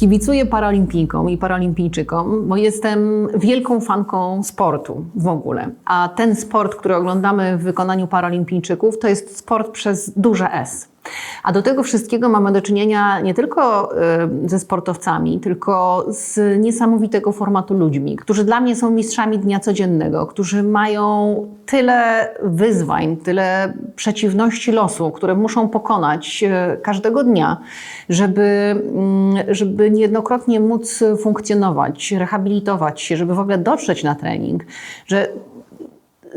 Kibicuję paralimpijkom i paralimpijczykom, bo jestem wielką fanką sportu w ogóle. A ten sport, który oglądamy w wykonaniu paralimpijczyków, to jest sport przez duże S. A do tego wszystkiego mamy do czynienia nie tylko y, ze sportowcami, tylko z niesamowitego formatu ludźmi, którzy dla mnie są mistrzami dnia codziennego, którzy mają tyle wyzwań, tyle przeciwności losu, które muszą pokonać y, każdego dnia, żeby, mm, żeby niejednokrotnie móc funkcjonować, rehabilitować się, żeby w ogóle dotrzeć na trening, że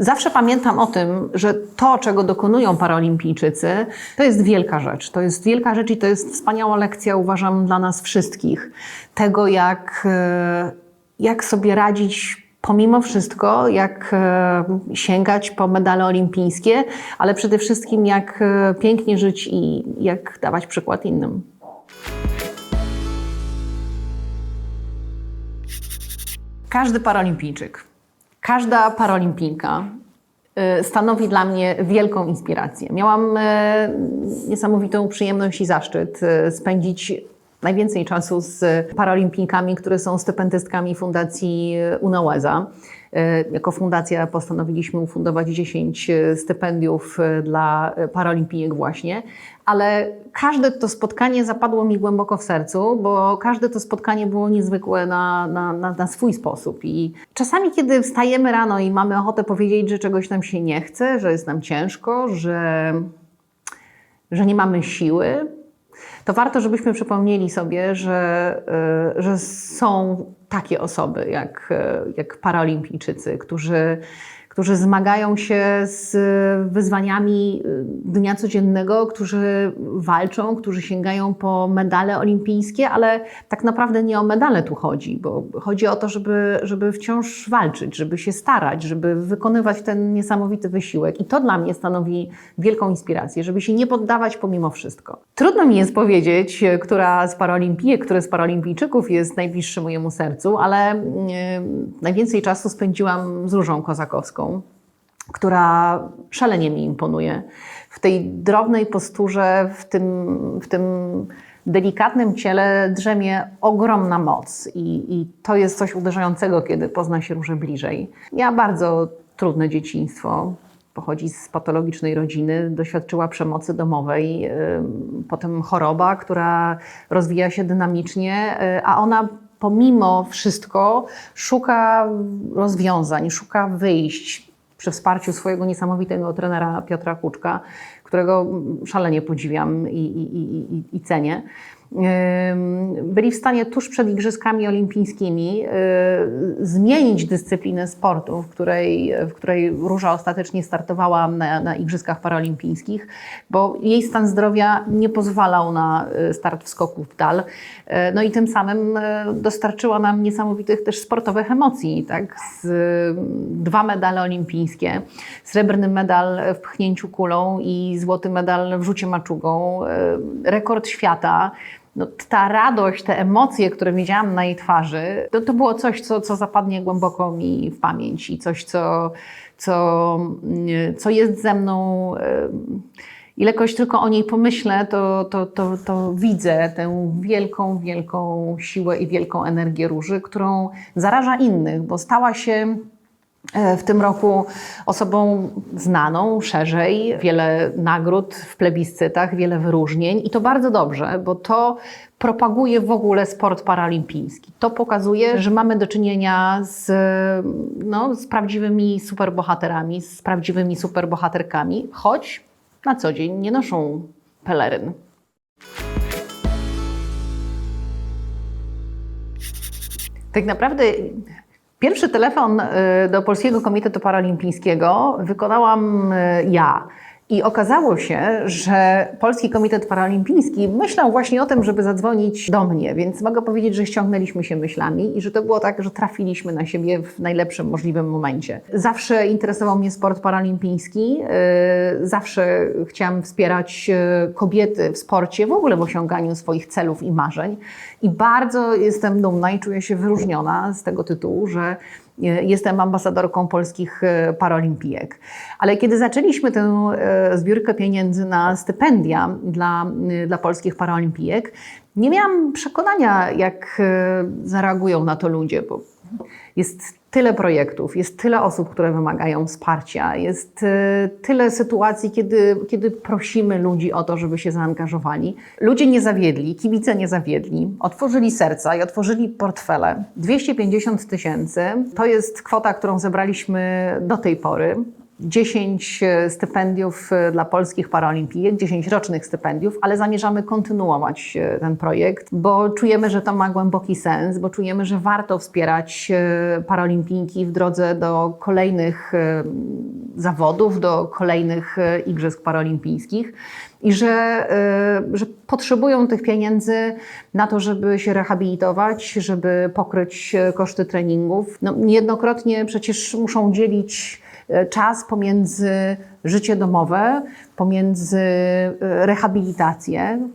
Zawsze pamiętam o tym, że to, czego dokonują paraolimpijczycy, to jest wielka rzecz. To jest wielka rzecz i to jest wspaniała lekcja, uważam, dla nas wszystkich. Tego, jak, e, jak sobie radzić pomimo wszystko, jak e, sięgać po medale olimpijskie, ale przede wszystkim jak e, pięknie żyć i jak dawać przykład innym. Każdy paralimpijczyk Każda paralimpijka y, stanowi dla mnie wielką inspirację. Miałam y, niesamowitą przyjemność i zaszczyt y, spędzić najwięcej czasu z paralimpijkami, które są stypendystkami Fundacji UNOWEZA. Jako fundacja postanowiliśmy ufundować 10 stypendiów dla paralimpijek właśnie ale każde to spotkanie zapadło mi głęboko w sercu, bo każde to spotkanie było niezwykłe na, na, na, na, swój sposób. I czasami, kiedy wstajemy rano i mamy ochotę powiedzieć, że czegoś nam się nie chce, że jest nam ciężko, że, że nie mamy siły, to warto, żebyśmy przypomnieli sobie, że, y, że są takie osoby jak, jak paralimpijczycy, którzy którzy zmagają się z wyzwaniami y, dnia codziennego, którzy walczą, którzy sięgają po medale olimpijskie, ale tak naprawdę nie o medale tu chodzi, bo chodzi o to, żeby, żeby wciąż walczyć, żeby się starać, żeby wykonywać ten niesamowity wysiłek. I to dla mnie stanowi wielką inspirację, żeby się nie poddawać pomimo wszystko. Trudno mi jest powiedzieć, która z paralimpijek, który z paralimpijczyków jest najbliższy mojemu sercu, ale yy, najwięcej czasu spędziłam z Różą Kozakowską która szalenie mi imponuje. W tej drobnej posturze, w tym, w tym delikatnym ciele drzemie ogromna moc i, i to jest coś uderzającego, kiedy pozna się róże bliżej. Ja bardzo trudne dzieciństwo, pochodzi z patologicznej rodziny, doświadczyła przemocy domowej, potem choroba, która rozwija się dynamicznie, y, a ona pomimo wszystko szuka rozwiązań, szuka wyjść przy wsparciu swojego niesamowitego trenera Piotra Kuczka, którego szalenie podziwiam i, i, i, i cenię byli w stanie tuż przed Igrzyskami Olimpijskimi y, zmienić dyscyplinę sportu, w której, w której Róża ostatecznie startowała na, na Igrzyskach Paralimpijskich, bo jej stan zdrowia nie pozwalał na y, start w skoku w dal. Y, no i tym samym dostarczyła nam niesamowitych też sportowych emocji. Tak? Z, dwa medale olimpijskie, srebrny medal w pchnięciu kulą i złoty medal w rzucie maczugą, rekord świata no, ta radość, te emocje, które widziałam na jej twarzy, to, to było coś, co, co zapadnie głęboko mi w pamięć i coś, co, co, co jest ze mną. Ilekoś tylko o niej pomyślę, to, to, to, to widzę tę wielką, wielką siłę i wielką energię róży, którą zaraża innych, bo stała się w tym roku osobą znaną szerzej, wiele nagród w plebiscytach, wiele wyróżnień i to bardzo dobrze, bo to propaguje w ogóle sport paralimpijski. To pokazuje, że mamy do czynienia z, no, z prawdziwymi superbohaterami, z prawdziwymi superbohaterkami, choć na co dzień nie noszą peleryn. Tak naprawdę Pierwszy telefon y, do Polskiego Komitetu Paralimpijskiego wykonałam y, ja. I okazało się, że Polski Komitet Paralimpijski myślał właśnie o tym, żeby zadzwonić do mnie, więc mogę powiedzieć, że ściągnęliśmy się myślami i że to było tak, że trafiliśmy na siebie w najlepszym możliwym momencie. Zawsze interesował mnie sport paralimpijski, y, zawsze chciałam wspierać kobiety w sporcie, w ogóle w osiąganiu swoich celów i marzeń. I bardzo jestem dumna i czuję się wyróżniona z tego tytułu, że jestem ambasadorką polskich e, paralimpijek. Ale kiedy zaczęliśmy tę e, zbiórkę pieniędzy na stypendia dla, e, dla polskich paralimpijek, nie miałam przekonania, jak zareagują na to ludzie, bo jest tyle projektów, jest tyle osób, które wymagają wsparcia, jest e, tyle sytuacji, kiedy, kiedy prosimy ludzi o to, żeby się zaangażowali. Ludzie nie zawiedli, kibice nie zawiedli, otworzyli serca i otworzyli portfele. 250 tysięcy to jest kwota, którą zebraliśmy do tej pory. 10 stypendiów e, dla polskich paralimpijek, 10 rocznych stypendiów, ale zamierzamy kontynuować e, ten projekt, bo czujemy, że to ma głęboki sens, bo czujemy, że warto wspierać e, paralimpijki w drodze do kolejnych e, zawodów, do kolejnych e, Igrzysk Paralimpijskich i że, e, że potrzebują tych pieniędzy na to, żeby się rehabilitować, żeby pokryć e, koszty treningów. No, niejednokrotnie przecież muszą dzielić e, czas pomiędzy życie domowe, pomiędzy e, rehabilitację,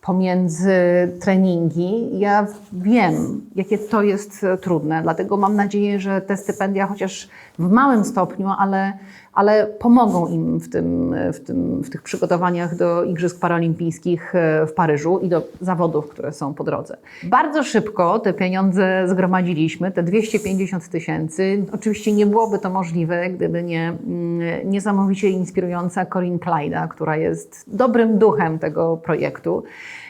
pomiędzy treningi. Ja wiem, jakie to jest e, trudne, dlatego mam nadzieję, że te stypendia chociaż w małym stopniu, ale, ale pomogą im w, tym, w, tym, w tych przygotowaniach do Igrzysk Paralimpijskich e, w Paryżu i do zawodów, które są po drodze. Bardzo szybko te pieniądze zgromadziliśmy, te 250 tysięcy. Oczywiście nie byłoby to możliwe, gdyby nie mm, niesamowicie inspirująca Corinne Clyda, która jest dobrym duchem tego projektu.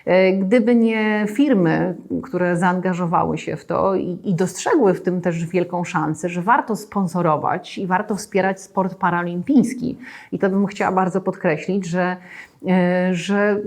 E, Gdyby nie firmy, które zaangażowały się w to i, i dostrzegły w tym też wielką szansę, że warto sponsorować i warto wspierać sport paralimpijski. I to bym chciała bardzo podkreślić, że, e, że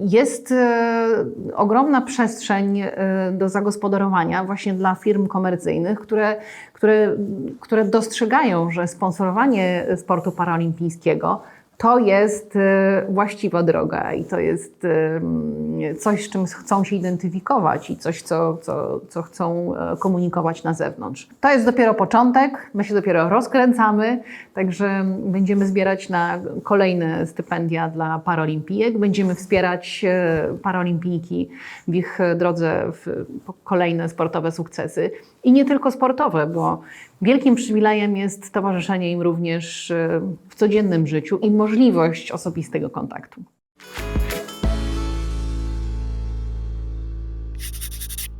jest e, ogromna przestrzeń e, do zagospodarowania właśnie dla firm komercyjnych, które, które, które dostrzegają, że sponsorowanie sportu paralimpijskiego to jest e, właściwa droga i to jest e, coś, z czym chcą się identyfikować i coś, co, co, co chcą e, komunikować na zewnątrz. To jest dopiero początek, my się dopiero rozkręcamy, także będziemy zbierać na kolejne stypendia dla paralimpijek, będziemy wspierać e, paralimpijki w ich drodze w kolejne sportowe sukcesy i nie tylko sportowe, bo Wielkim przywilejem jest towarzyszenie im również e, w codziennym życiu i możliwość osobistego kontaktu.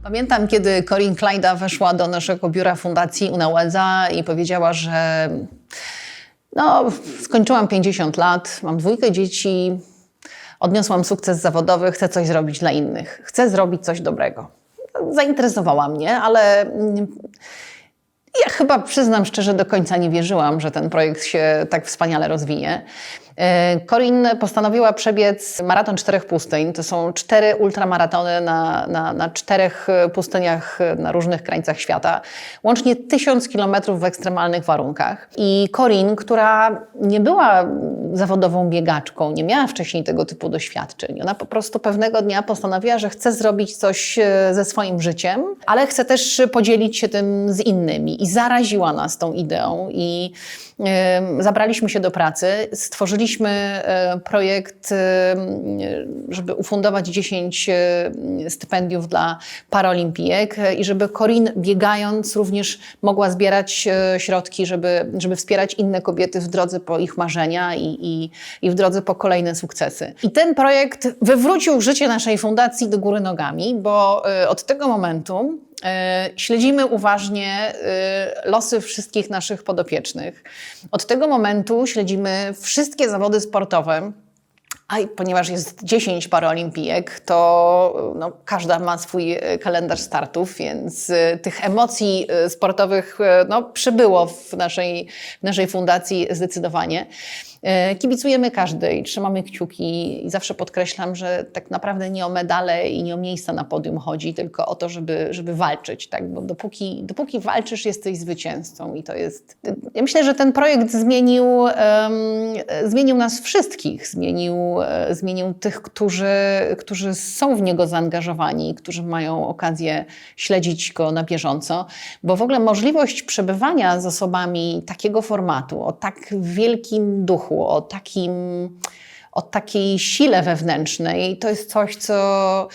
Pamiętam, kiedy Corinne Klajda weszła do naszego biura Fundacji Unałedza i powiedziała, że no, skończyłam 50 lat, mam dwójkę dzieci, odniosłam sukces zawodowy, chcę coś zrobić dla innych, chcę zrobić coś dobrego. Zainteresowała mnie, ale mm, ja chyba przyznam szczerze, do końca nie wierzyłam, że ten projekt się tak wspaniale rozwinie. E, Corin postanowiła przebiec maraton czterech pustyń. To są cztery ultramaratony na, na, na czterech pustyniach na różnych krańcach świata. Łącznie tysiąc kilometrów w ekstremalnych warunkach. I Corin, która nie była zawodową biegaczką, nie miała wcześniej tego typu doświadczeń. Ona po prostu pewnego dnia postanowiła, że chce zrobić coś e, ze swoim życiem, ale chce też podzielić się tym z innymi. I zaraziła nas tą ideą i e, zabraliśmy się do pracy, stworzyliśmy e, projekt, e, żeby ufundować 10 e, stypendiów dla paralimpijek e, i żeby Corin biegając również mogła zbierać środki, żeby, żeby wspierać inne kobiety w drodze po ich marzenia i, i, i w drodze po kolejne sukcesy. I ten projekt wywrócił życie naszej fundacji do góry nogami, bo od tego momentu Śledzimy uważnie e, losy wszystkich naszych podopiecznych. Od tego momentu śledzimy wszystkie zawody sportowe. A ponieważ jest 10 paraolimpijek, to no, każda ma swój e, kalendarz startów, więc e, tych emocji e, sportowych e, no, przybyło w naszej, w naszej fundacji zdecydowanie. E, Kibicujemy każdej, trzymamy kciuki i zawsze podkreślam, że tak naprawdę nie o medale i nie o miejsca na podium chodzi, tylko o to, żeby, żeby walczyć, tak? bo dopóki, dopóki walczysz, jesteś zwycięzcą i to jest... Ja myślę, że ten projekt zmienił, em, zmienił nas wszystkich, zmienił, e, zmienił tych, którzy, którzy są w niego zaangażowani, którzy mają okazję śledzić go na bieżąco, bo w ogóle możliwość przebywania z osobami takiego formatu, o tak wielkim duchu, o, takim, o takiej sile wewnętrznej, to jest coś, co,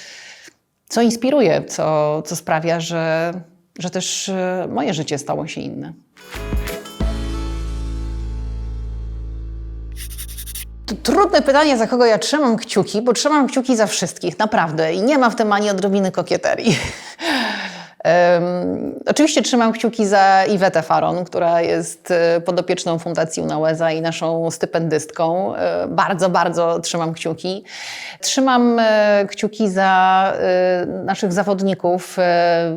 co inspiruje, co, co sprawia, że, że też e, moje życie stało się inne. Trudne pytanie, za kogo ja trzymam kciuki, bo trzymam kciuki za wszystkich, naprawdę. I nie ma w tym ani odrobiny kokieterii. Em, oczywiście trzymam kciuki za Iwetę Faron, która jest e, podopieczną Fundacji Unałeza i naszą stypendystką. E, Bardzo, bardzo trzymam kciuki. Trzymam e, kciuki za naszych zawodników.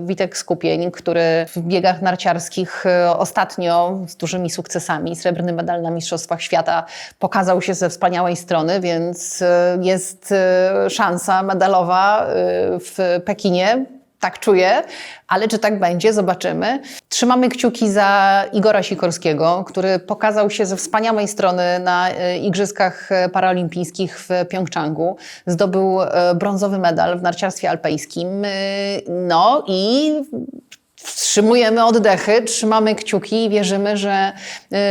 Witek Skupień, który w biegach narciarskich ostatnio z dużymi sukcesami, srebrny medal na Mistrzostwach Świata, pokazał się ze wspaniałej strony, więc jest szansa medalowa w Pekinie. Tak czuję, ale czy tak będzie, zobaczymy. Trzymamy kciuki za Igora Sikorskiego, który pokazał się ze wspaniałej strony na e, Igrzyskach Paraolimpijskich w Pjongczangu. Zdobył e, brązowy medal w narciarstwie alpejskim. E, No i wstrzymujemy oddechy, trzymamy kciuki i wierzymy, że,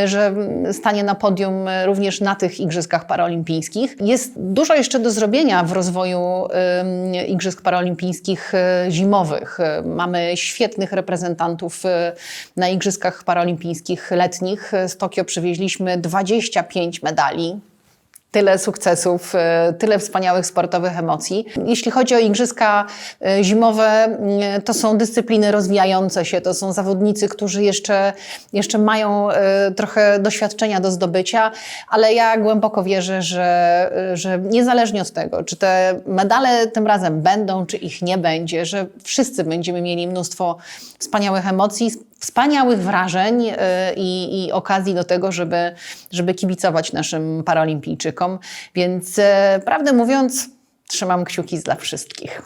y, że stanie na podium również na tych Igrzyskach Paraolimpijskich. Jest dużo jeszcze do zrobienia w rozwoju Igrzysk Paraolimpijskich y, zimowych. Mamy świetnych reprezentantów y, na Igrzyskach Paraolimpijskich letnich. Z Tokio przywieźliśmy 25 medali tyle sukcesów, e, tyle wspaniałych sportowych emocji. Jeśli chodzi o igrzyska e, zimowe, mm, to są dyscypliny rozwijające się, to są zawodnicy, którzy jeszcze, jeszcze mają e, trochę doświadczenia do zdobycia, ale ja głęboko wierzę, że, e, że niezależnie od tego, czy te medale tym razem będą, czy ich nie będzie, że wszyscy będziemy mieli mnóstwo wspaniałych emocji, wspaniałych wrażeń i, i okazji do tego, żeby, żeby kibicować naszym Więc e, prawdę mówiąc, trzymam kciuki dla wszystkich.